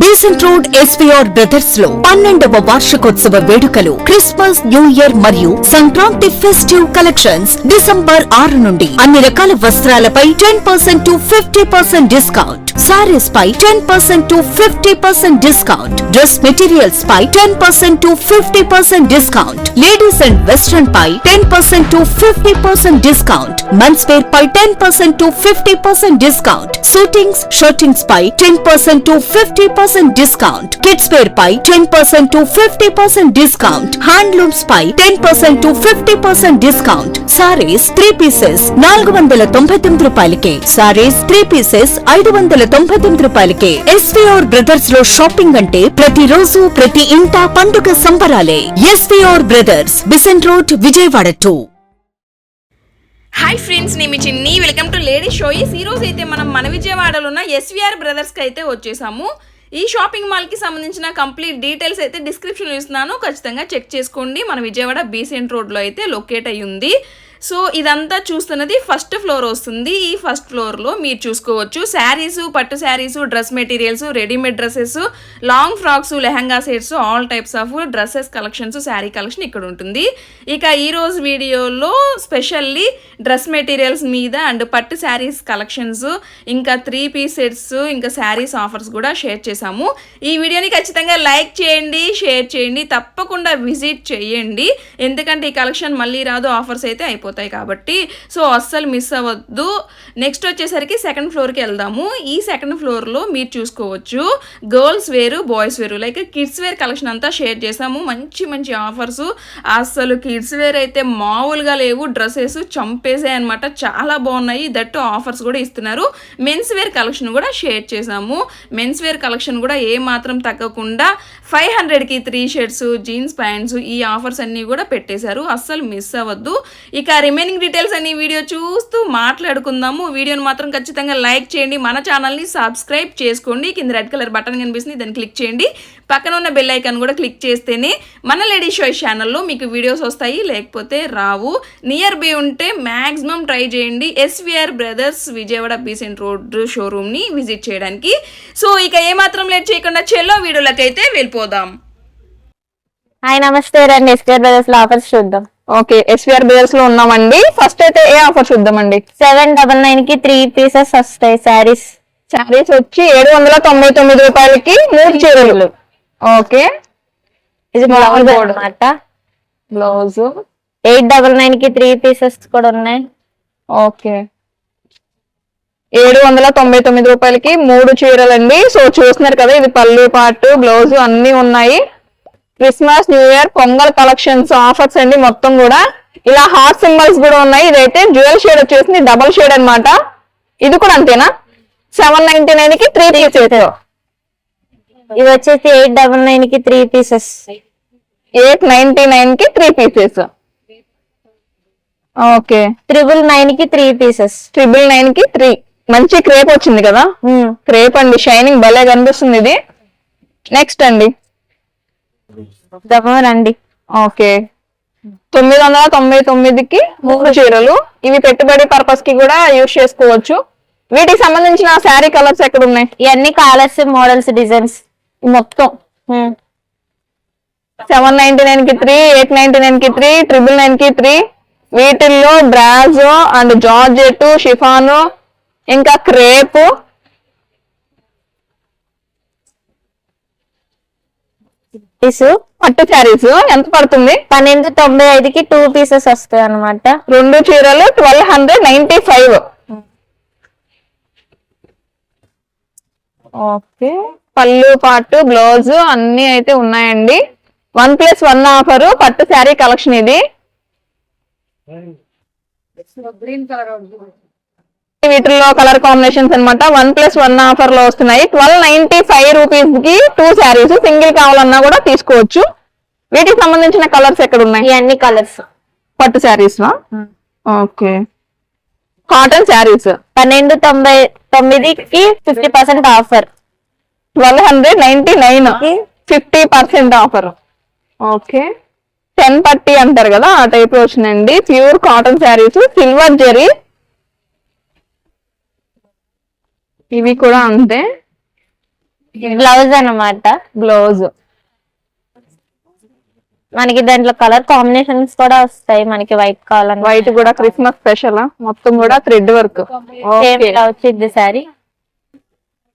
Besant road SPR బ్రదర్స్లో పన్నెండవ వార్షికోత్సవ వేడుకలు క్రిస్మస్ న్యూ ఇయర్ మరియు సంక్రాంతి ఫెస్టివ్ కలెక్షన్స్ డిసెంబర్ ఆరు నుండి. అన్ని రకాల వస్త్రాలపై ten percent to fifty percent discount. Sarees pi ten percent to fifty percent discount. Dress materials pi ten percent to fifty percent discount. Ladies and western pi ten percent to fifty percent discount. Men's wear pi ten percent to fifty percent discount. Suitings shirtings pi ten percent to fifty percent discount kids wear pi ten percent to fifty percent discount handlooms pi ten percent to fifty percent discount sarees three pieces నాలుగు వందల తొంభై తొమ్మిది రూపాయలకే saris three pieces ఐదు వందల తొంభై తొమ్మిది రూపాయలకే ఎస్విఆర్ బ్రదర్స్లో షాపింగ్ అంటే ప్రతిరోజు ప్రతి ఇంట పండుగ సంబరాలే SVR brothers Besant road Vijayawada two hi friends నేను మీ చిన్ని. వెల్కమ్ టు లేడీ షోయిస్ ఈరోజు అయితే మనం మన విజయవాడలో ఉన్న ఎస్విఆర్ బ్రదర్స్కి అయితే వచ్చేసాము. ఈ షాపింగ్ మాల్కి సంబంధించిన కంప్లీట్ డీటెయిల్స్ అయితే డిస్క్రిప్షన్ ఇస్తున్నాను. ఖచ్చితంగా చెక్ చేసుకోండి. మన విజయవాడ బీసెంట్ రోడ్లో అయితే లొకేట్ అయ్యి ఉంది సో ఇదంతా చూస్తున్నది ఫస్ట్ ఫ్లోర్ వస్తుంది. ఈ ఫస్ట్ ఫ్లోర్లో మీరు చూసుకోవచ్చు శారీస్ పట్టు sarees dress materials readymade dresses long frocks lehenga sets all types of dresses collections saree collection ఇక్కడ ఉంటుంది. ఇక ఈ రోజు వీడియోలో స్పెషల్లీ డ్రెస్ మెటీరియల్స్ మీద అండ్ పట్టు శారీస్ కలెక్షన్స్ ఇంకా త్రీ పీస్ సెట్స్ ఇంకా శారీస్ ఆఫర్స్ కూడా షేర్ చేశాము. ఈ వీడియోని ఖచ్చితంగా లైక్ చేయండి షేర్ చేయండి తప్పకుండా విజిట్ చేయండి. ఎందుకంటే ఈ కలెక్షన్ మళ్ళీ రాదు ఆఫర్స్ అయితే అయిపోతుంది అయిపోతాయి కాబట్టి సో అస్సలు మిస్ అవ్వద్దు. నెక్స్ట్ వచ్చేసరికి సెకండ్ ఫ్లోర్కి వెళ్దాము. ఈ సెకండ్ ఫ్లోర్లో మీరు చూసుకోవచ్చు గర్ల్స్ వేరు బాయ్స్ వేరు. లైక్ కిడ్స్ వేర్ కలెక్షన్ అంతా షేర్ చేసాము. మంచి మంచి ఆఫర్స్ అస్సలు కిడ్స్ వేర్ అయితే మామూలుగా లేవు. డ్రెస్సెస్ చంపేసాయి అనమాట చాలా బాగున్నాయి. దట్టు ఆఫర్స్ కూడా ఇస్తున్నారు. మెన్స్ వేర్ కలెక్షన్ కూడా షేర్ చేసాము. మెన్స్ వేర్ కలెక్షన్ కూడా ఏ మాత్రం తగ్గకుండా ఫైవ్ హండ్రెడ్కి త్రీ షర్ట్స్ జీన్స్ ప్యాంట్స్ ఈ ఆఫర్స్ అన్నీ కూడా పెట్టేశారు. అస్సలు మిస్ అవ్వద్దు. ఇక రిమైనింగ్ డీటెయిల్స్ అన్ని వీడియో చూస్తూ మాట్లాడుకుందాము. వీడియోని మాత్రం ఖచ్చితంగా లైక్ చేయండి. మన ఛానల్ని సబ్స్క్రైబ్ చేసుకోండి. కింద రెడ్ కలర్ బటన్ కనిపిస్తుంది. దాన్ని క్లిక్ చేయండి. పక్కన ఉన్న బెల్ ఐకాన్ కూడా క్లిక్ చేస్తేనే మన లేడీ షో ఛానల్లో మీకు వీడియోస్ వస్తాయి. లేకపోతే రావు. నియర్ బై ఉంటే మ్యాక్సిమం ట్రై చేయండి. SVR brothers Vijayawada Besant road షోరూమ్ని visit చేయడానికి. సో ఇక ఏమాత్రం లేట్ చేయకుండా చెల్లో వీడియోలకైతే వెళ్ళిపోదాం. హాయ్ నమస్తే రండి. ఎస్కేఆర్ బ్రదర్స్లో ఆఫర్స్ చూద్దాం. ఓకే ఎస్విఆర్ బిల్స్లో ఉన్నామండి. ఫస్ట్ అయితే ఏ ఆఫర్ చూద్దామండి? సెవెన్ డబల్ నైన్కి త్రీ పీసెస్ వస్తాయి శారీస్ శారీస్ వచ్చి ఏడు వందల తొంభై తొమ్మిది రూపాయలకి మూడు చీరలు. ఓకే. ఇది బ్లౌజ్. అనమాట బ్లౌజ్ ఎయిట్ డబల్ నైన్కి త్రీ పీసెస్ కూడా ఉన్నాయి. ఓకే. ఏడు వందల తొంభై తొమ్మిది రూపాయలకి మూడు చీరలండి. సో చూస్తున్నారు కదా ఇది పళ్ళు పాటు బ్లౌజ్ అన్ని ఉన్నాయి. Christmas new year Pongal collections offers అండి మొత్తం కూడా. ఇలా హార్ట్ సింబల్స్ కూడా ఉన్నాయి. ఇదైతే జ్యువెల్ షేడ్ వచ్చేసింది డబల్ షేడ్ అన్నమాట. ఇది కూడా అంతేనా? సెవెన్ నైన్టీ నైన్కి త్రీ పీసెస్ ఇవి వచ్చేసి ఎయిట్ డబల్ నైన్కి త్రీ పీసెస్. ఎయిట్ నైన్టీ నైన్కి త్రీ పీసెస్. ఓకే. త్రిబుల్ నైన్కి త్రీ పీసెస్. ట్రిపుల్ నైన్కి త్రీ. మంచి క్రేప్ వచ్చింది కదా? క్రేప్ అండి. షైనింగ్ భలే కనిపిస్తుంది ఇది. నెక్స్ట్ అండి. రండి ఓకే. తొమ్మిది వందల తొంభై తొమ్మిదికి మూడు చీరలు. ఇవి పెట్టుబడి పర్పస్కి కూడా యూజ్ చేసుకోవచ్చు. వీటికి సంబంధించిన శారీ కలర్స్ ఎక్కడ ఉన్నాయి ఇవన్నీ కలర్స్ మోడల్స్ డిజైన్స్ మొత్తం. సెవెన్ నైన్టీ నైన్కి త్రీ ఎయిట్ నైన్టీ నైన్కి త్రీ ట్రిపుల్ నైన్కి త్రీ. వీటిల్లో బ్రాజో అండ్ జార్జెట్ షిఫాను ఇంకా క్రేప్. పట్టు శారీస్. ఎంత పడుతుంది? పన్నెండు తొంభై ఐదుకి టూ పీసెస్ వస్తాయి అనమాట రెండు చీరలు twelve hundred ninety five. Okay. పళ్ళు పాటు బ్లౌజ్ అన్ని అయితే ఉన్నాయండి. వన్ ప్లస్ వన్ ఆఫర్ పట్టు శారీ కలెక్షన్ ఇది. వీటిల్లో కలర్ కాంబినేషన్స్ అన్నమాట. వన్ ప్లస్ వన్ ఆఫర్లో వస్తున్నాయి. ట్వెల్వ్ నైన్టీ ఫైవ్ రూపీస్కి టూ శారీస్ సింగిల్ కావాలన్నా కూడా తీసుకోవచ్చు. వీటికి సంబంధించిన కలర్స్ ఎక్కడ ఉన్నాయి ఇవన్నీ కలర్స్. పట్టు శారీస్ ఓకే. కాటన్ శారీస్. పన్నెండు తొంభై తొమ్మిదికి fifty percent offer. Twelve hundred ninety nine fifty percent offer okay. Ten పట్టి అంటారు కదా ఆ టైప్ వచ్చిందండి pure cotton sarees silver zari ఇవి కూడా అంతే. బ్లౌజ్ అన్నమాట. బ్లౌజ్ మనకి దాంట్లో కలర్ కాంబినేషన్స్ కూడా వస్తాయి మనకి వైట్ కావాలన్న. వైట్ కూడా క్రిస్మస్ స్పెషల్ మొత్తం కూడా థ్రెడ్ వర్క్ వచ్చింది సారీ.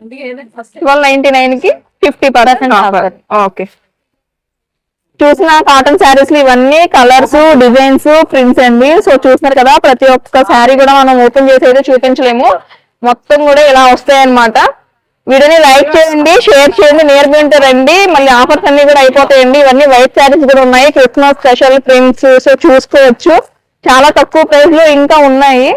ట్వెల్వ్ నైన్టీ నైన్కి ఫిఫ్టీ పర్సెంట్ ఆఫర్ ఓకే చూసిన కాటన్ శారీస్ ఇవన్నీ కలర్స్ డిజైన్స్ ప్రింట్స్ అండి సో చూస్తున్నారు కదా ప్రతి ఒక్క శారీ కూడా మనం ఓపెన్ చేసి అయితే చూపించలేము. మొత్తం కూడా ఇలా వస్తాయి అన్నమాట వీడియోని లైక్ చేయండి షేర్ చేయండి నేర్పింటే రండి. మళ్ళీ ఆఫర్స్ అన్ని కూడా అయిపోతాయండి. ఇవన్నీ వైట్ శారీస్ కూడా ఉన్నాయి. క్రిస్మస్ స్పెషల్ ప్రింట్స్ సో చూసుకోవచ్చు. చాలా తక్కువ ప్రైస్లో ఇంకా ఉన్నాయి.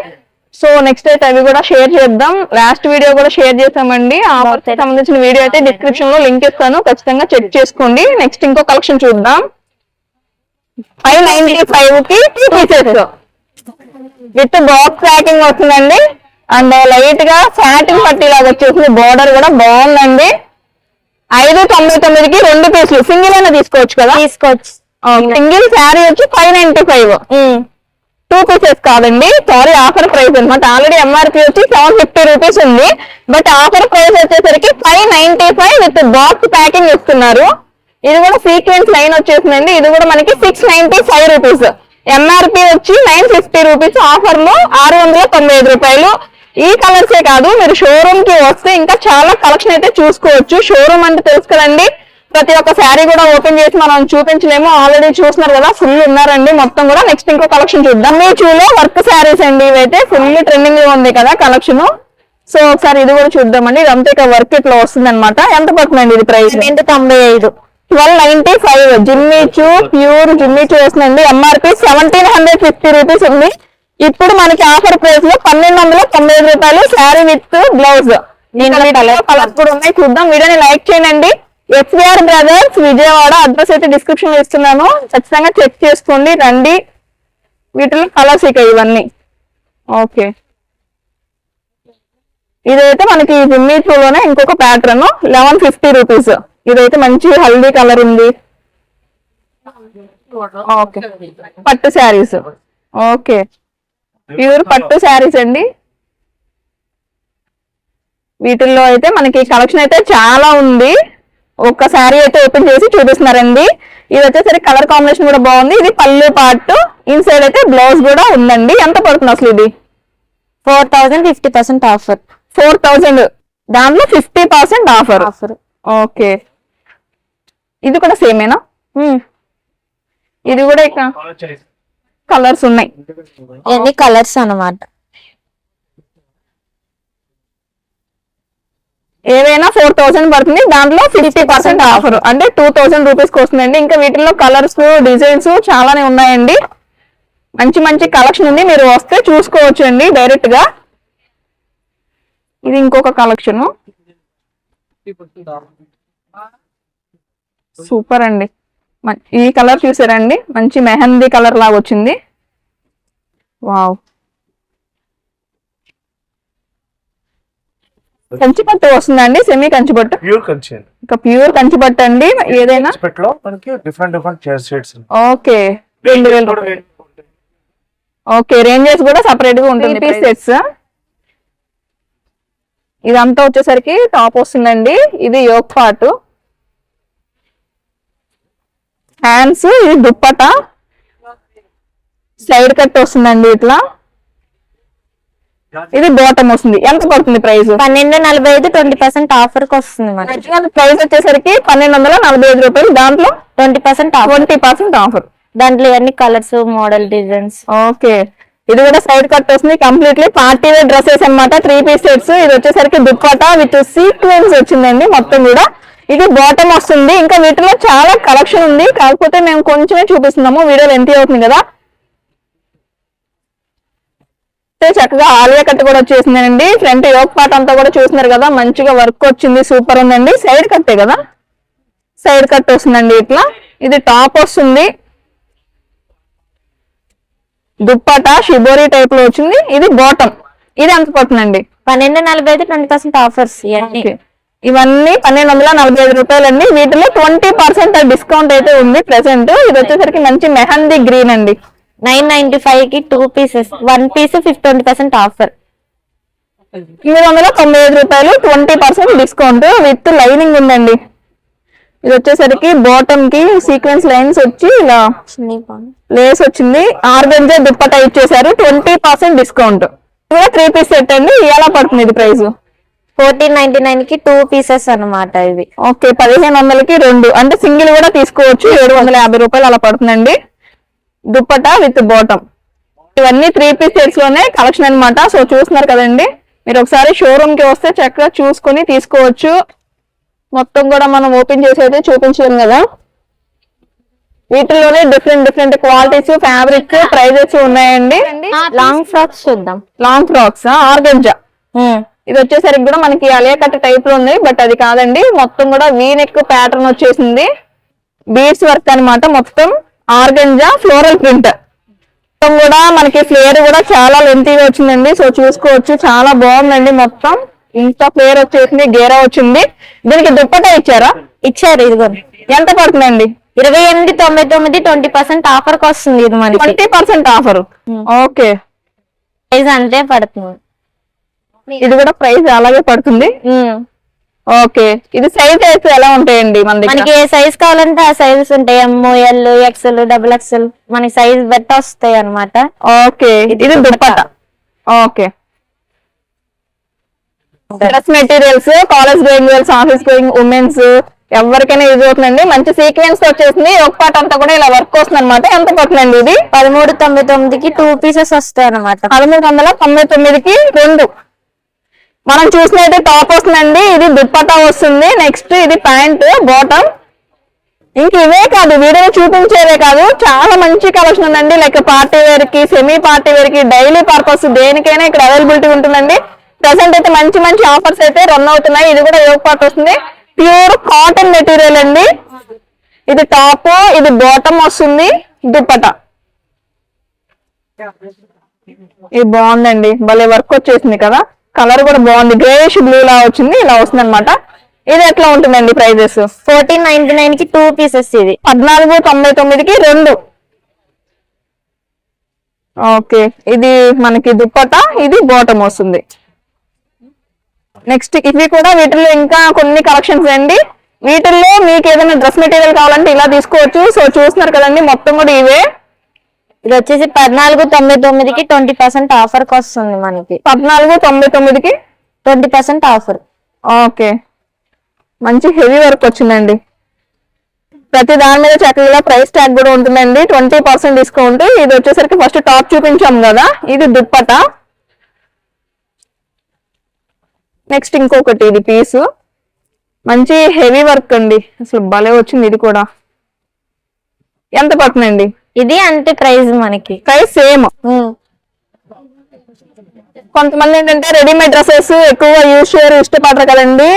సో నెక్స్ట్ అయితే అవి కూడా షేర్ చేద్దాం. లాస్ట్ వీడియో కూడా షేర్ చేసామండి ఆ ఆఫర్ సంబంధించిన వీడియో అయితే డిస్క్రిప్షన్లో లింక్ ఇస్తాను. ఖచ్చితంగా చెక్ చేసుకోండి. నెక్స్ట్ ఇంకో కలెక్షన్ చూద్దాం. ఫైవ్ నైన్టీ ఫైవ్కి two pieces with box packing వస్తుందండి. అండ్ లైట్గా సాటిన్ పట్టీ లాగా వచ్చేసింది. బోర్డర్ కూడా బాగుందండి. ఐదు తొంభై తొమ్మిదికి రెండు పీసులు సింగిల్ అయినా తీసుకోవచ్చు కదా? తీసుకోవచ్చు. సింగిల్ శారీ వచ్చి five ninety five two pieces కాదండి. సారీ ఆఫర్ ప్రైస్ అనమాట ఆల్రెడీ ఎంఆర్పి వచ్చి సెవెన్ ఫిఫ్టీ రూపీస్ ఉంది. బట్ ఆఫర్ ప్రైస్ వచ్చేసరికి five ninety five with box packing ఇస్తున్నారు. ఇది కూడా సీక్వెన్స్ లైన్ వచ్చేసిందండి. ఇది కూడా మనకి six ninety five rupees MRP వచ్చి నైన్ ఫిఫ్టీ రూపీస్ ఆఫర్లో ఆరు వందల తొంభై ఐదు రూపాయలు. ఈ కలర్సే కాదు. మీరు షోరూమ్కి వస్తే ఇంకా చాలా కలెక్షన్ అయితే చూసుకోవచ్చు. షోరూమ్ అంటే తెలుసు కదండి. ప్రతి ఒక్క శారీ కూడా ఓపెన్ చేసి మనం చూపించలేము. ఆల్రెడీ చూస్తున్నారు కదా ఫుల్ ఉన్నారండి. మొత్తం కూడా నెక్స్ట్ ఇంకో కలెక్షన్ చూద్దాం. మీ చూలో వర్క్ శారీస్ అండి ఇవైతే ఫుల్ ట్రెండింగ్లో ఉంది కదా కలెక్షన్ సో ఒకసారి ఇది కూడా చూద్దామండి. ఇదంతా ఇక వర్క్ ఇట్లా వస్తుంది అనమాట ఎంత పడుతుందండి ఇది ప్రైస్ రెండు తొంభై ఐదు. Twelve ninety five Jimmy Choo pure Jimmy Choo వస్తుందండి. MRP seventeen hundred fifty rupees ఉంది. ఇప్పుడు మనకి ఆఫర్ ప్రైస్లో పన్నెండు వందల తొంభై ఐదు రూపాయలు శారీ విత్ బ్లౌజ్ కలర్స్ కూడా ఉన్నాయి. చూద్దాం. వీడియోని లైక్ చేయండి. ఎస్విఆర్ బ్రదర్స్ విజయవాడ అడ్రస్ అయితే డిస్క్రిప్షన్ ఇస్తున్నాను. ఖచ్చితంగా చెక్ చేసుకోండి రండి. వీటిలో కలర్స్ ఇక ఇవన్నీ. ఓకే ఇదైతే మనకి జిమ్మి లోనే ఇంకొక ప్యాటర్న్ లెవెన్ ఫిఫ్టీ రూపీస్ ఇదైతే మంచి హల్దీ కలర్ ఉంది. ఓకే పట్టు శారీస్. ఓకే ప్యూర్ పట్టు శారీస్ అండి. వీటిల్లో అయితే మనకి కలెక్షన్ అయితే చాలా ఉంది. ఒక్క శారీ అయితే ఓపెన్ చేసి చూపిస్తున్నారండి. ఇది వచ్చేసరికి కలర్ కాంబినేషన్ కూడా బాగుంది. ఇది పళ్ళు పార్ట్ ఇన్సైడ్ అయితే బ్లౌజ్ కూడా ఉందండి. ఎంత పడుతుంది అసలు ఇది? Four thousand fifty percent offer. Four thousand. దాంట్లో fifty percent offer. Offer. Okay. ఇది కూడా సేమేనా? ఇది కూడా ఇక కలర్స్ ఉన్నాయి. ఇవన్నీ కలర్స్ అన్నమాట. ఏవైనా ఫోర్ థౌసండ్ పడుతుంది. దాంట్లో ఫిఫ్టీ పర్సెంట్ ఆఫర్ అంటే టూ థౌసండ్ రూపీస్ వస్తుందండి ఇంకా వీటిల్లో కలర్స్ డిజైన్స్ చాలానే ఉన్నాయండి. మంచి మంచి కలెక్షన్ ఉంది. మీరు వస్తే చూసుకోవచ్చు అండి డైరెక్ట్గా ఇది ఇంకొక కలెక్షన్. సూపర్ అండి. ఈ కలర్ చూసారండి? మంచి మెహందీ కలర్ లాగా వచ్చింది వావ్. కంచి పట్టు వస్తుందండి సెమీ కంచి పట్టు. ప్యూర్ కంచి ఇంకా ప్యూర్ కంచి పట్టు అండి ఏదైనా? లో మనకి డిఫరెంట్ డిఫరెంట్ చైర్ షేడ్స్ ఓకే రెండు వేల ఓకే రేంజెస్ కూడా సపరేట్గా ఉంటుంది పీస్ సెట్స్ ఇదంతా వచ్చేసరికి టాప్ వస్తుందండి ఇది యోక్ పార్ట్ హ్యాండ్స్ ఇది దుప్పట. సైడ్ కట్ వస్తుందండి ఇట్లా. ఇది బాటమ్ వస్తుంది. ఎంత పడుతుంది ప్రైస్ పన్నెండు నలభై ఐదు ట్వంటీ పర్సెంట్ ఆఫర్కి వస్తుంది మనకి. ప్రైస్ వచ్చేసరికి పన్నెండు వందల నలభై ఐదు రూపాయలు దాంట్లో twenty percent twenty percent offer. దాంట్లో ఇవన్నీ కలర్స్ మోడల్ డిజైన్స్. ఓకే. ఇది కూడా సైడ్ కట్ వస్తుంది కంప్లీట్లీ పార్టీ వేర్ డ్రెస్సెస్ అన్నమాట. త్రీ పీస్ సెట్స్ ఇది వచ్చేసరికి దుప్పట విత్ సీక్వెన్స్ వచ్చిందండి మొత్తం కూడా. ఇది బాటమ్ వస్తుంది. ఇంకా వీటిలో చాలా కలెక్షన్ ఉంది. కాకపోతే మేము కొంచెమే చూపిస్తున్నాము. వీడియో లెంత్ అవుతుంది కదా అయితే చక్కగా ఆలియా కట్ కూడా వచ్చేసిందండి ఫ్రంట్ యోక్ పార్ట్ అంతా కూడా చూస్తున్నారు కదా మంచిగా వర్క్ వచ్చింది సూపర్ ఉందండి. సైడ్ కట్టే కదా? సైడ్ కట్ వస్తుందండి ఇట్లా. ఇది టాప్ వస్తుంది. దుప్పట షిబోరి టైప్లో వచ్చింది. ఇది బాటమ్ ఇది ఎంత పడుతుందండి? పన్నెండు నలభై ఐదు ట్వంటీ పర్సెంట్ ఆఫర్స్. ఇవన్నీ. పన్నెండు వందల నలభై ఐదు రూపాయలు అండి వీటిలో ట్వంటీ పర్సెంట్ డిస్కౌంట్ అయితే ఉంది ప్రెసెంట్ ఇది వచ్చేసరికి మంచి మెహందీ గ్రీన్ అండి. నైన్ నైన్టీ ఫైవ్కి two pieces one piece fifty twenty percent offer ఎనిమిది వందల తొంభై ఐదు రూపాయలు twenty percent discount with lining ఉందండి. ఇది వచ్చేసరికి బాటమ్కి సీక్వెన్స్ లైన్స్ వచ్చి ఇలా లేస్ వచ్చింది. ఆర్గంజా దుప్పటా ఇచ్చేసారు ట్వంటీ పర్సెంట్ డిస్కౌంట్ కూడా త్రీ పీస్ సెట్ అండి ఎలా పడుతుంది ఇది ప్రైస్ ఫోర్టీన్ నైన్టీ నైన్కి టూ పీసెస్ అన్నమాట ఇవి ఓకే పదిహేను వందలకి రెండు. అంటే సింగిల్ కూడా తీసుకోవచ్చు ఏడు వందల యాభై రూపాయలు అలా పడుతుందండి. Dupatta with bottom. ఇవన్నీ త్రీ పీస్ సెట్స్లోనే కలెక్షన్ అన్నమాట. సో చూస్తున్నారు కదండి? మీరు ఒకసారి షోరూమ్కి వస్తే చక్కగా చూసుకొని తీసుకోవచ్చు. మొత్తం కూడా మనం ఓపెన్ చేసి అయితే చూపించలేం కదా. వీటిలోనే different different qualities fabric prices ఉన్నాయండి. లాంగ్ ఫ్రాక్స్ చూద్దాం. లాంగ్ ఫ్రాక్స్ ఆర్గంజా ఇది వచ్చేసరికి కూడా మనకి అలియా కట్ టైప్లో ఉంది బట్ అది కాదండి. మొత్తం కూడా వీ నెక్ ప్యాటర్న్ వచ్చేసింది. బీడ్స్ వర్క్ అన్నమాట మొత్తం. Organza floral print. మొత్తం కూడా మనకి ఫ్లేర్ కూడా చాలా లెంతీగా వచ్చిందండి. సో చూసుకోవచ్చు చాలా బాగుందండి మొత్తం. ఇంత ఫ్లేర్ వచ్చేసింది గేరా వచ్చింది. దీనికి దుప్పటా ఇచ్చారా? ఇచ్చారు ఇదిగో. ఎంత పడుతుందండి? ఇరవై ఎనిమిది తొంభై తొమ్మిది ట్వంటీ పర్సెంట్ ఆఫర్కి వస్తుంది ఇది మనకి. Twenty percent offer. Okay. Price అంతే పడుతుంది. ఇది కూడా ప్రైస్ అలాగే పడుతుంది. ఓకే. ఇది సైజ్ అయితే ఎలా ఉంటాయండి మనకి ఏ సైజ్ కావాలంటే ఆ సైజెస్ ఉంటాయి. M L XL double XL మనకి సైజ్ బట్టి వస్తాయి అన్నమాట. ఓకే. ఇది dupatta okay. Dress materials college going girls office going womens ఎవరికైనా యూజ్ అవుతుందండి. మంచి సీక్వెన్స్ వచ్చేసింది ఒక పాట అంతా కూడా ఇలా వర్క్ వస్తుంది అనమాట ఎంత పడుతుందండి ఇది? పదమూడు తొంభై తొమ్మిదికి టూ పీసెస్ వస్తాయి అన్నమాట. పదమూడు వందల తొంభై తొమ్మిదికి రెండు. మనం చూసినైతే టాప్ వస్తుందండి. ఇది దుప్పటా వస్తుంది. నెక్స్ట్ ఇది ప్యాంట్ బాటమ్ ఇంక ఇవే కాదు వీడియో చూపించేవే కాదు. చాలా మంచి కలెక్షన్ ఉందండి. లైక్ పార్టీ వేర్కి సెమీ పార్టీ వేర్కి డైలీ పర్పస్ దేనికైనా ఇక్కడ అవైలబిలిటీ ఉంటుందండి. ప్రెసెంట్ అయితే మంచి మంచి ఆఫర్స్ అయితే రన్ అవుతున్నాయి. ఇది కూడా యోగ పార్ట్ వస్తుంది. ప్యూర్ కాటన్ మెటీరియల్ అండి. ఇది టాప్ ఇది బాటమ్ వస్తుంది. దుప్పటా ఇది బాగుందండి. భలే వర్క్ వచ్చేసింది కదా. కలర్ కూడా బాగుంది. గ్రేష్ బ్లూ లా వచ్చింది ఇలా వస్తుంది అనమాట ఇది ఎట్లా ఉంటుందండి ప్రైజెస్ ఫోర్టీన్ నైన్టీ నైన్కి టూ పీసెస్ ఇది. పద్నాలుగు తొంభై తొమ్మిదికి రెండు. ఓకే ఇది మనకి దుప్పట ఇది బాటమ్ వస్తుంది. నెక్స్ట్ ఇవి కూడా వీటిల్లో ఇంకా కొన్ని కలెక్షన్స్ అండి. వీటిల్లో మీకు ఏదైనా డ్రెస్ మెటీరియల్ కావాలంటే ఇలా తీసుకోవచ్చు. సో చూస్తున్నారు కదండి మొత్తం కూడా ఇవే. ఇది వచ్చేసి పద్నాలుగు తొంభై తొమ్మిదికి ట్వంటీ పర్సెంట్ ఆఫర్కి వస్తుంది మనకి. పద్నాలుగు తొంభై తొమ్మిదికి ట్వంటీ పర్సెంట్ ఆఫర్. ఓకే. మంచి హెవీ వర్క్ వచ్చిందండి. ప్రతి దాని మీద చక్కగా ప్రైస్ ట్యాగ్ కూడా ఉంటుందండి. Twenty percent discount. ఇది వచ్చేసరికి ఫస్ట్ టాప్ చూపించాం కదా ఇది దుప్పట. నెక్స్ట్ ఇంకొకటి ఇది పీసు. మంచి హెవీ వర్క్ అండి. అసలు భలే వచ్చింది ఇది కూడా. ఎంత పడుతుందండి? ఇది అంతే ప్రైస్ మనకి. ప్రైస్ సేమ్ కొంతమంది ఏంటంటే రెడీమేడ్ డ్రెస్సెస్ ఎక్కువగా యూజ్ చేయరు ఇష్టపడరు కదండి.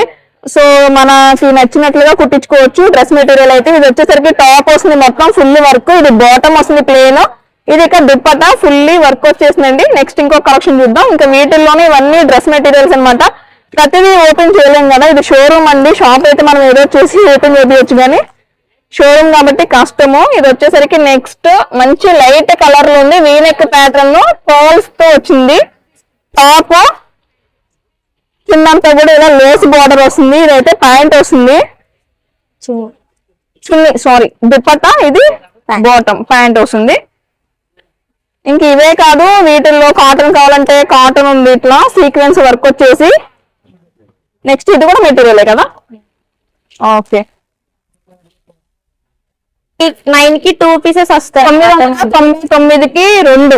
సో మనకి నచ్చినట్లుగా కుట్టించుకోవచ్చు. డ్రెస్ మెటీరియల్ అయితే ఇది వచ్చేసరికి టాప్ వస్తుంది మొత్తం ఫుల్ వర్క్ ఇది బాటమ్ వస్తుంది ప్లేన్ ఇది ఇక దుప్పట ఫుల్లీ వర్క్ వచ్చేసిందండి. నెక్స్ట్ ఇంకో కలెక్షన్ చూద్దాం. ఇంకా వీటిల్లోనే ఇవన్నీ డ్రెస్ మెటీరియల్స్ అన్నమాట. ప్రతిదీ ఓపెన్ చేయలేం కదా. ఇది షోరూమ్ అండి. షాప్ అయితే మనం ఏదో చూసి ఓపెన్ చేయొచ్చు కానీ షోరూమ్ కాబట్టి కష్టము. ఇది వచ్చేసరికి నెక్స్ట్ మంచి లైట్ కలర్లో ఉంది. వీనెక్ ప్యాటర్న్ పర్ల్స్తో వచ్చింది. టాప్ కిందంతా కూడా ఇలా లేస్ బార్డర్ వస్తుంది. ఇదైతే ప్యాంట్ వస్తుంది. చున్నీ. సారీ దుప్పట్టా ఇది బాటమ్ ప్యాంట్ వస్తుంది. ఇంక ఇవే కాదు వీటిల్లో కాటన్ కావాలంటే కాటన్ ఉంది ఇట్లా. సీక్వెన్స్ వర్క్ వచ్చేసి నెక్స్ట్ ఇది కూడా మెటీరియలే కదా? ఓకే నైన్కి టూ పీసెస్ వస్తాయి. తొమ్మిది తొమ్మిదికి రెండు.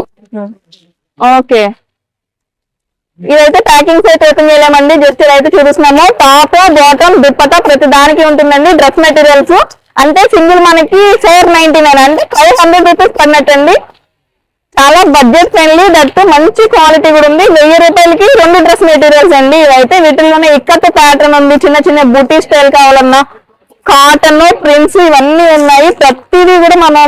ఓకే. ఇదైతే ప్యాకింగ్స్ అయితే ఓపెన్ చేయలేమండి జస్ట్ ఇదైతే చూపిస్తున్నాము. టాప్ బాటమ్ దుప్పట ప్రతి దానికి ఉంటుందండి. Dress materials. అంటే సింగిల్ మనకి ఫోర్ నైన్టీ నైన్ అంటే ఫైవ్ హండ్రెడ్ రూపీస్ పడినట్టండి. చాలా బడ్జెట్ ఫ్రెండ్లీ దట్ మంచి క్వాలిటీ కూడా ఉంది. వెయ్యి రూపాయలకి రెండు డ్రెస్ మెటీరియల్స్ అండి. ఇవైతే వీటిల్లోనే ఇక్కత్ ప్యాటర్న్ ఉంది. చిన్న చిన్న బూటీ స్టైల్ కావాలన్నా కాటన్ ప్రింట్స్ ఇవన్నీ ఉన్నాయి. ప్రతిదీ కూడా మనం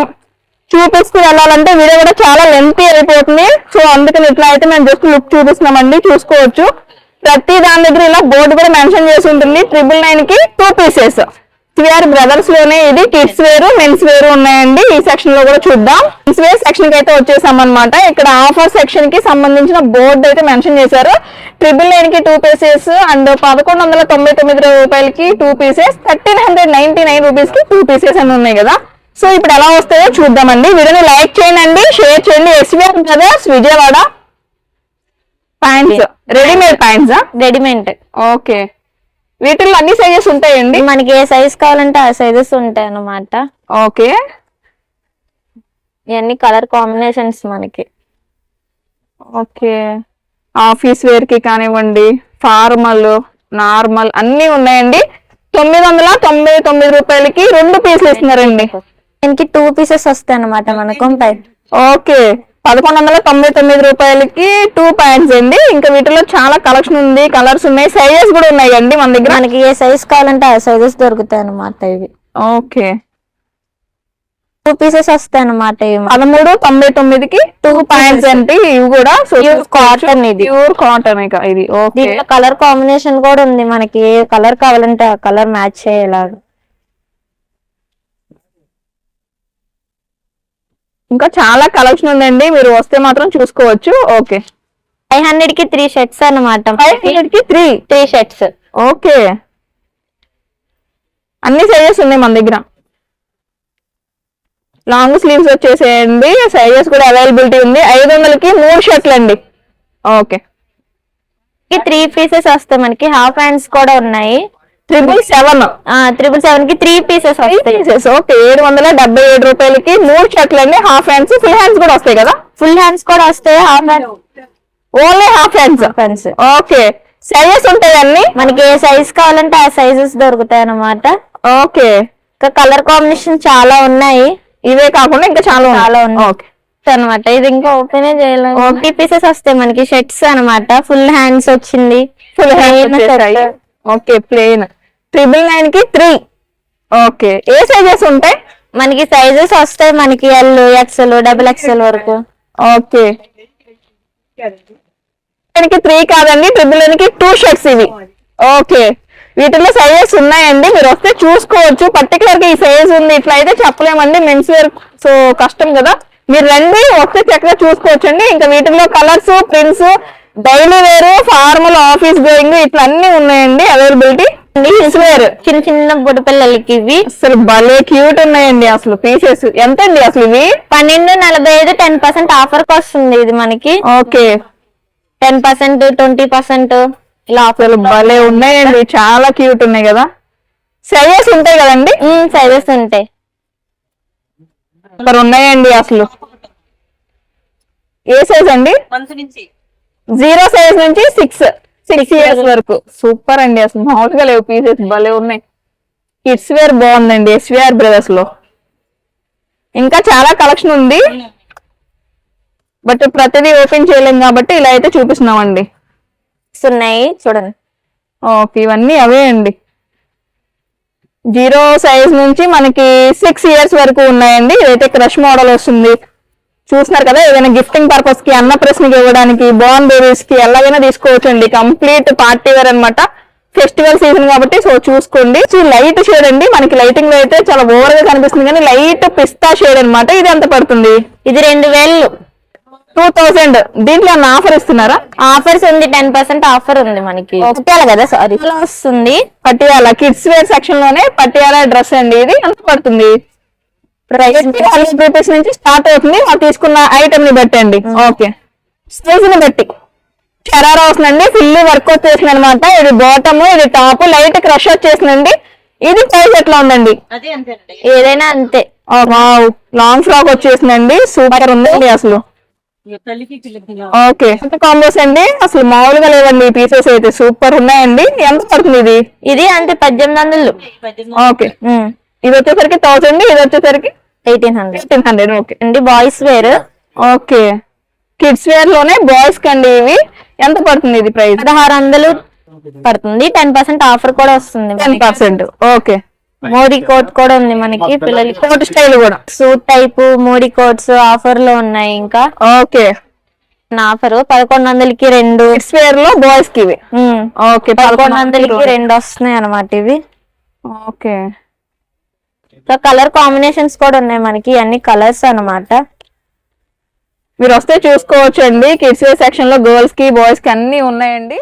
చూపిస్తూ వెళ్ళాలంటే వీడియో కూడా చాలా లెంతీ అయిపోతుంది. సో అందుకని ఇట్లా అయితే మేము జస్ట్ లుక్ చూపిస్తున్నామండి. చూసుకోవచ్చు. ప్రతి దాని దగ్గర ఇలా బోర్డు కూడా మెన్షన్ చేసి ఉంటుంది. ట్రిపుల్ నైన్కి టూ పీసెస్ వేర్ బ్రదర్స్లోనే ఇది. కిడ్స్ వేర్ మెన్స్ వేర్ ఉన్నాయండి. ఈ సెక్షన్లో కూడా చూద్దాం. మెన్స్ వేర్ సెక్షన్కి అయితే వచ్చేసాం అనమాట ఇక్కడ ఆఫర్ సెక్షన్కి సంబంధించిన బోర్డు అయితే మెన్షన్ చేశారు. ట్రిపుల్ నైన్కి టూ పీసెస్ అండ్ పదకొండు వందల తొంభై తొమ్మిది రూపాయలకి two pieces thirteen hundred ninety nine రూపీస్కి టూ పీసెస్ అని ఉన్నాయి కదా. సో ఇప్పుడు ఎలా వస్తాయో చూద్దామండి. వీడియోని లైక్ చేయండి షేర్ చేయండి. SVR brothers Vijayawada. Pants readymade pants readymade okay వీటిల్లో అన్ని సైజెస్ ఉంటాయండి? మనకి ఏ సైజ్ కావాలంటే ఆ సైజెస్ ఉంటాయి అన్నమాట. ఓకే. ఇవన్నీ కలర్ కాంబినేషన్స్ మనకి. ఓకే. ఆఫీస్ వేర్కి కానివ్వండి ఫార్మల్ నార్మల్ అన్ని ఉన్నాయండి. తొమ్మిది వందల తొంభై తొమ్మిది రూపాయలకి రెండు పీసులు ఇస్తున్నారండి. దీనికి టూ పీసెస్ వస్తాయి అన్నమాట మనకు ఓకే. పదకొండు వందల తొంభై తొమ్మిది రూపాయలకి టూ ప్యాంట్స్ అండి. ఇంకా వీటిలో చాలా కలెక్షన్ ఉంది కలర్స్ ఉన్నాయి సైజెస్ కూడా ఉన్నాయి అండి మన దగ్గర. మనకి ఏ సైజ్ కావాలంటే ఆ సైజెస్ దొరుకుతాయి అన్నమాట ఇవి. ఓకే. టూ పీసెస్ వస్తాయి అన్నమాట ఇవి. పదమూడు తొంభై తొమ్మిదికి టూ ప్యాంట్స్ అండి ఇవి కూడా cotton ఇది. ప్యూర్ కాటన్ ఇది. కలర్ కాంబినేషన్ కూడా ఉంది. మనకి ఏ కలర్ కావాలంటే ఆ కలర్ మ్యాచ్ అయ్యేలాగా. ఇంకా చాలా కలెక్షన్ ఉందండి. మీరు వస్తే మాత్రం చూసుకోవచ్చు. ఓకే. ఫైవ్ హండ్రెడ్కి త్రీ షర్ట్స్ అన్నమాట. ఫైవ్ హండ్రెడ్కి త్రీ? Three shirts. ఓకే. అన్ని సైజెస్ ఉన్నాయి మన దగ్గర. లాంగ్ స్లీవ్స్ వచ్చేసేయండి. సైజెస్ కూడా అవైలబిలిటీ ఉంది. ఐదు వందలకి మూడు షర్ట్లు అండి. ఓకే. త్రీ పీసెస్ వస్తాయి మనకి. హాఫ్ హ్యాండ్స్ కూడా ఉన్నాయి. ట్రిపుల్ సెవెన్ త్రిపుల్ సెవెన్కి త్రీ పీసెస్ వస్తాయి. ఓకే ఏడు వందల డెబ్బై ఏడు రూపాయలకి మూడు షర్ట్లు అండి. హాఫ్ హ్యాండ్స్ ఫుల్ హ్యాండ్స్ కూడా వస్తాయి కదా? ఫుల్ హ్యాండ్స్ కూడా వస్తాయి half only half hands hands okay. Sizes ఉంటాయి అన్ని మనకి ఏ సైజ్ కావాలంటే ఆ సైజెస్ దొరుకుతాయి అన్నమాట. ఓకే. ఇంకా కలర్ కాంబినేషన్ చాలా ఉన్నాయి. ఇవే కాకుండా ఇంకా చాలా చాలా ఉన్నాయి. ఓకే. అనమాట ఇది ఇంకా ఓపెన్ చేయలేదు త్రీ పీసెస్ వస్తాయి మనకి షర్ట్స్ అన్నమాట. ఫుల్ హ్యాండ్స్ వచ్చింది. Full hands. Okay plain triple నైన్కి త్రీ ఓకే ఏ సైజెస్ ఉంటాయి? మనకి సైజెస్ వస్తాయి మనకి ఎల్ ఎక్స్ఎల్ డబుల్ ఎక్స్ఎల్ వరకు. ఓకే దానికి త్రీ కాదండి ట్రిపుల్ నైన్కి టూ షర్ట్స్ ఇవి. ఓకే వీటిలో సైజెస్ ఉన్నాయండి మీరు వస్తే చూసుకోవచ్చు. పర్టికులర్గా ఈ సైజ్ ఉంది ఇట్లా అయితే చెప్పలేమండి మెన్స్ వేర్ సో కష్టం కదా. మీరు రండి వస్తే చక్కగా చూసుకోవచ్చండి. ఇంకా వీటిలో colours prints daily wear formal office going ఇట్లా అన్ని ఉన్నాయండి అవైలబిలిటీ కిడ్స్ వేర్ చిన్న చిన్న బుడ్డ పిల్లలకి ఇవి. అసలు భలే క్యూట్ ఉన్నాయండి అసలు పీసెస్. ఎంత అండి అసలు ఇవి? పన్నెండు నలభై ఐదు టెన్ పర్సెంట్ ఆఫర్కి వస్తుంది ఇది మనకి. Okay. Ten percent twenty percent ఇలా ఆఫర్ అసలు భలే ఉన్నాయండి. చాలా క్యూట్ ఉన్నాయి కదా. సైజెస్ ఉంటాయి కదండి? సైజెస్ ఉంటాయి. ఉన్నాయండి అసలు. ఏ సైజ్ అండి? జీరో సైజ్ నుంచి సిక్స్. సిక్స్ ఇయర్స్ వరకు. సూపర్ అండి అసలు. మామూలుగా లేవు. పీసెస్ భలే ఉన్నాయి. కిడ్స్ వేర్ బాగుందండి. ఎస్విఆర్ బ్రదర్స్లో. ఇంకా చాలా కలెక్షన్ ఉంది. బట్ ప్రతిదీ ఓపెన్ చేయలేం కాబట్టి ఇలా అయితే చూపిస్తున్నామండి. ఉన్నాయి. చూడండి. ఓకే ఇవన్నీ అవే అండి. జీరో సైజ్ నుంచి మనకి సిక్స్ ఇయర్స్ వరకు ఉన్నాయండి. ఇదైతే క్రష్ మోడల్ వస్తుంది. చూస్తున్నారు కదా ఏదైనా గిఫ్టింగ్ పర్పస్కి అన్న ప్రశ్నకి ఇవ్వడానికి బాన్ బేబీస్కి ఎలాగైనా తీసుకోవచ్చండి. కంప్లీట్ పార్టీ వేర్ అన్నమాట. ఫెస్టివల్ సీజన్ కాబట్టి సో చూసుకోండి. సో లైట్ షేడ్ అండి. మనకి లైటింగ్లో అయితే చాలా ఓవర్గా కనిపిస్తుంది కానీ లైట్ పిస్తా షేడ్ అన్నమాట. ఇది ఎంత పడుతుంది? ఇది రెండు వేలు. టూ థౌసండ్ దీంట్లో ఆఫర్ ఇస్తున్నారా? ఆఫర్స్ ఉంది టెన్ పర్సెంట్ ఆఫర్ ఉంది మనకి. పట్టాలి కదా సారీ వస్తుంది పటియాలా కిడ్స్ వేర్ సెక్షన్లోనే పటియాలా డ్రెస్ అండి. ఇది ఎంత పడుతుంది? హండ్రెడ్ రూపీస్ నుంచి స్టార్ట్ అవుతుంది. ఆ తీసుకున్న ఐటమ్ని బట్టి అండి ఓకే సైజ్ని బట్టి. షరారా వస్తుందండి. ఫుల్ వర్క్ వచ్చేసింది అనమాట ఇది బాటమ్ ఇది టాప్ లైట్ క్రష్ వచ్చేసిందండి. ఇది ప్రైస్ ఎట్లా ఉందండి? ఏదైనా అంతే. లాంగ్ ఫ్రాక్ వచ్చేసిందండి. సూపర్ ఉందండి అసలు. ఓకే ఎంత కాంబోస్ అండి? అసలు మామూలుగా లేవండి ఈ పీసెస్ అయితే. సూపర్ ఉన్నాయండి. ఎంత పడుతుంది ఇది? ఇది అంతే పద్దెనిమిది వందలు. ఓకే ఇది వచ్చేసరికి థౌసండ్ ఇది వచ్చేసరికి eighteen hundred fifteen hundred okay అండి బాయ్స్ వేర్ ఓకే కిడ్స్ వేర్లోనే బాయ్స్ కండి ఇవి. ఎంత పడుతుంది ఇది ప్రైస్ పదహారు వందలు పడుతుంది. టెన్ పర్సెంట్ ఆఫర్ కూడా వస్తుంది ten percent okay Modi coat కూడా ఉంది మనకి పిల్లలకి. కోట్ స్టైల్ కూడా. సూట్ టైప్ మోడీ కోట్స్ ఆఫర్లో ఉన్నాయి ఇంకా. ఓకే ఆఫర్ పదకొండు వందలకి రెండు. కిడ్స్ వేర్లో బాయ్స్కి ఇవి. ఓకే పదకొండు వందలకి రెండు. వస్తున్నాయి అన్నమాట ఇవి. ఓకే ఇంకా కలర్ కాంబినేషన్స్ కూడా ఉన్నాయి మనకి అన్ని కలర్స్ అన్నమాట. మీరు వస్తే చూసుకోవచ్చు అండి కిడ్స్ వేర్ సెక్షన్లో గర్ల్స్కి బాయ్స్కి అన్ని ఉన్నాయండి.